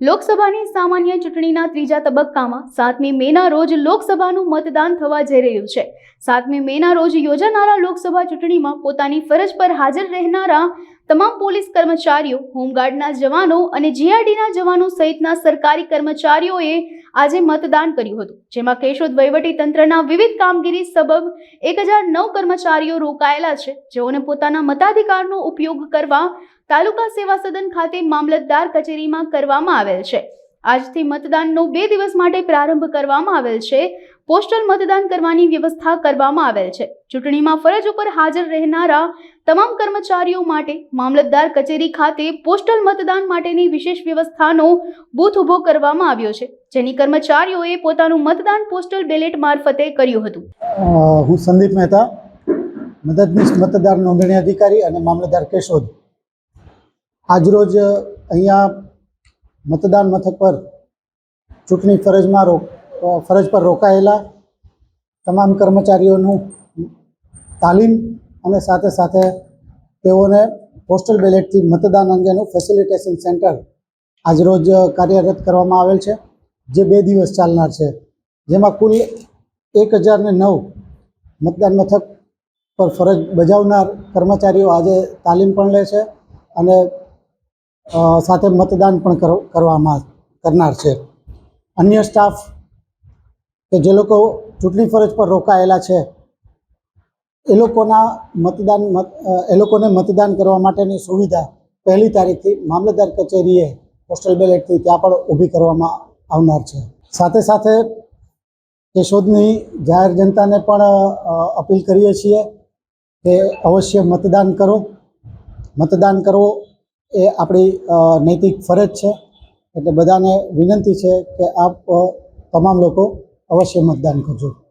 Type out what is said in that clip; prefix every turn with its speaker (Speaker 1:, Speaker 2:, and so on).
Speaker 1: લોકસભાની સામાન્ય ચૂંટણીના ત્રીજા તબક્કામાં સાતમી મેના રોજ લોકસભાનું મતદાન થવા જઈ રહ્યું છે. સાતમી મેના રોજ યોજાનારા લોકસભા ચૂંટણીમાં પોતાની ફરજ પર હાજર રહેનારા તમામ પોલીસ કર્મચારીઓ, હોમગાર્ડના જવાનો અને જીઆરડીના જવાનો સહિતના સરકારી કર્મચારીઓએ આજે મતદાન કર્યું હતું, જેમાં કેશોદ તંત્રના વિવિધ કામગીરી સબબ એક હજાર નવ કર્મચારીઓ રોકાયેલા છે, જેઓને પોતાના મતાધિકારનો ઉપયોગ કરવા તાલુકા સેવા સદન ખાતે મામલતદાર કચેરીમાં કરવામાં આવેલ છે. આજથી મતદાનનો બે દિવસ માટે પ્રારંભ કરવામાં આવેલ છે પોસ્ટલ મતદાન કરવાની વ્યવસ્થા કરવામાં આવેલ છે. ચૂંટણીમાં ફરજ ઉપર હાજર રહેનારા તમામ કર્મચારીઓ માટે મામલતદાર કચેરી ખાતે પોસ્ટલ મતદાન માટેની વિશેષ વ્યવસ્થાનો બૂથ ઊભો કરવામાં આવ્યો છે, જેની કર્મચારીઓએ પોતાનું મતદાન પોસ્ટલ બેલેટ મારફતે કર્યું હતું.
Speaker 2: હું સંદીપ મહેતા, મદદનીશ મતદાર નોંધણી અધિકારી અને મામલતદાર કેશોદ. આજરોજ અહીંયા મતદાન મથક પર ચૂંટણી ફરજમાં ફરજ પર રોકાયેલા તમામ કર્મચારીઓનું તાલીમ અને સાથે સાથે તેઓને પોસ્ટલ બેલેટથી મતદાન અંગેનું ફેસિલિટેશન સેન્ટર આજરોજ કાર્યરત કરવામાં આવેલ છે, જે બે દિવસ ચાલનાર છે. જેમાં કુલ એક હજારને નવ મતદાન મથક પર ફરજ બજાવનાર કર્મચારીઓ આજે તાલીમ પણ લે છે અને સાથે મતદાન પણ કર- કરવામાં કરનાર છે. અન્ય સ્ટાફ કે જે લોકો ચૂંટણી ફરજ પર રોકાયેલા છે, એ લોકોના મતદાન એ લોકોને મતદાન કરવા માટેની સુવિધા પહેલી તારીખથી મામલતદાર કચેરીએ પોસ્ટલ બેલેટથી ત્યાં પણ ઊભી કરવામાં આવનાર છે. સાથે સાથે કેશોદની જાહેર જનતાને પણ અપીલ કરીએ છીએ કે અવશ્ય મતદાન કરો. મતદાન કરવો એ આપણી નૈતિક ફરજ છે. એટલે બધાને વિનંતી છે કે આપ તમામ લોકો અવશ્ય મતદાન કરજો.